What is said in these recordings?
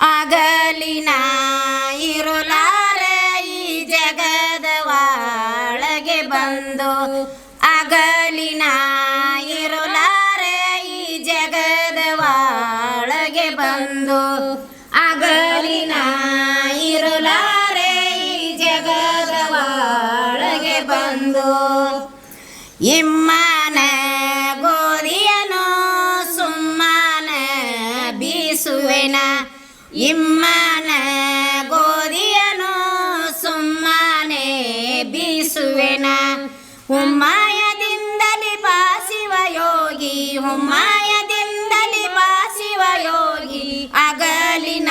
ಆಗಲಿನ ಇರುಲಾರೆ ಈ ಜಗದ ಒಳಗೆ ಬಂದು ಆಗಲಿನ ಇರುಲಾರೆ ಈ ಜಗದ ಒಳಗೆ ಬಂದು ಆಗಲಿನ ಇರುಲಾರೆ ಈ ಜಗದ ಒಳಗೆ ಬಂದು ಇಮ್ಮನ ಗೋಧಿಯನು ಸುಮ್ಮನ ಬೀಸುವೆನ ಇಮ್ಮನ ಗೋದಿಯನು ಸುಮ್ಮನೆ ಬೀಸುವೆನ. ಹುಮ್ಮಾಯದಿಂದಲಿ ಬಾಸಿವ ಯೋಗಿ, ಹುಮ್ಮಾಯದಿಂದಲಿ ಬಾಸಿವ ಯೋಗಿ, ಅಗಲಿನ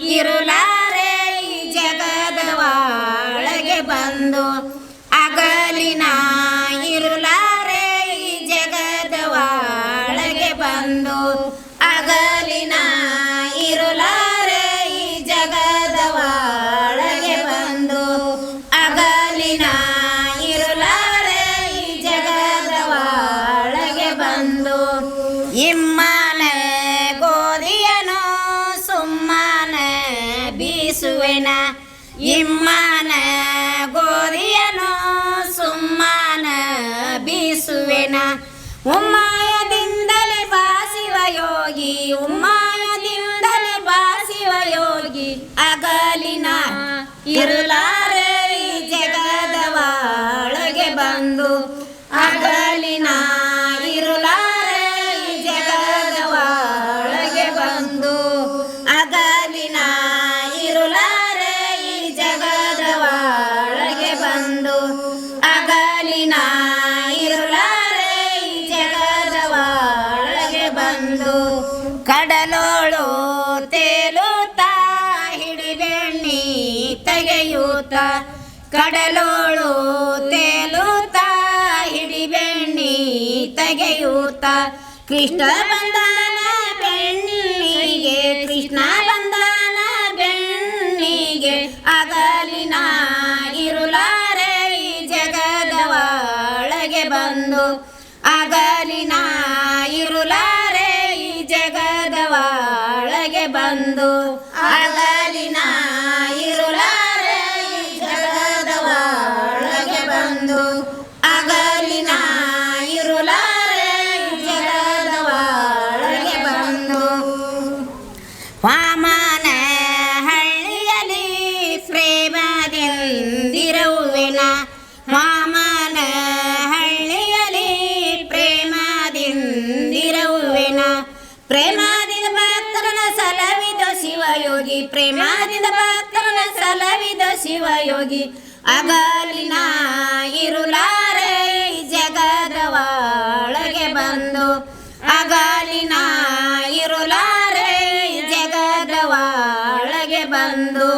ಇರುಲಾರೆ ಈ ಜಗದ ಒಳಗೆ ಬಂದು ಇಮ್ಮನ ಗೋರಿಯನು ಸುಮ್ಮನ ಬೀಸುವೆನ? ಉಮ್ಮಾಯದಿಂದಲೇ ಬಾಸಿವ ಯೋಗಿ ಉಮ್ಮಾಯದಿಂದಲೇ ಬಾಸಿವ ಯೋಗಿ ಅಗಲಿನ ಇರುಲಾರೆ ತೆಗೆಯೂತ ಕಡಲೋಳು ತೇಲುತ್ತಾ ಹಿಡಿಬೆಣ್ಣಿ ತೆಗೆಯೂತ. ಕೃಷ್ಣ ಬಂದಾನ ಬೆಣ್ಣಿಗೆ, ಕೃಷ್ಣ ಬಂದಾನ ಬೆಣ್ಣಿಗೆ, ಅಗಲಿನ ಇರುಲಾರೆ ಈ ಜಗದ ಒಳಗೆ ಬಂದು. ಅಗಲಿನ ಇರುಲಾರೆ ಈ ಜಗದ ಒಳಗೆ ಬಂದು. ವಾಮನ ಹಳ್ಳಿಯಲ್ಲಿ ಪ್ರೇಮದಿಂದಿರುವೆನ. ಪ್ರೇಮದಿಂದ ಭಕ್ತರನ ಸಲವಿದ ಶಿವಯೋಗಿ, ಪ್ರೇಮದಿಂದ ಭಕ್ತರನ ಸಲವಿದ ಶಿವಯೋಗಿ, ಅಗಲಿನ ಇರುಲಾರೆ ಜಗದ ಒಳಗೆ ಬಂದು, ಅಗಲಿನ ಇರುಲಾರೆ ಜಗದ ಒಳಗೆ ಬಂದು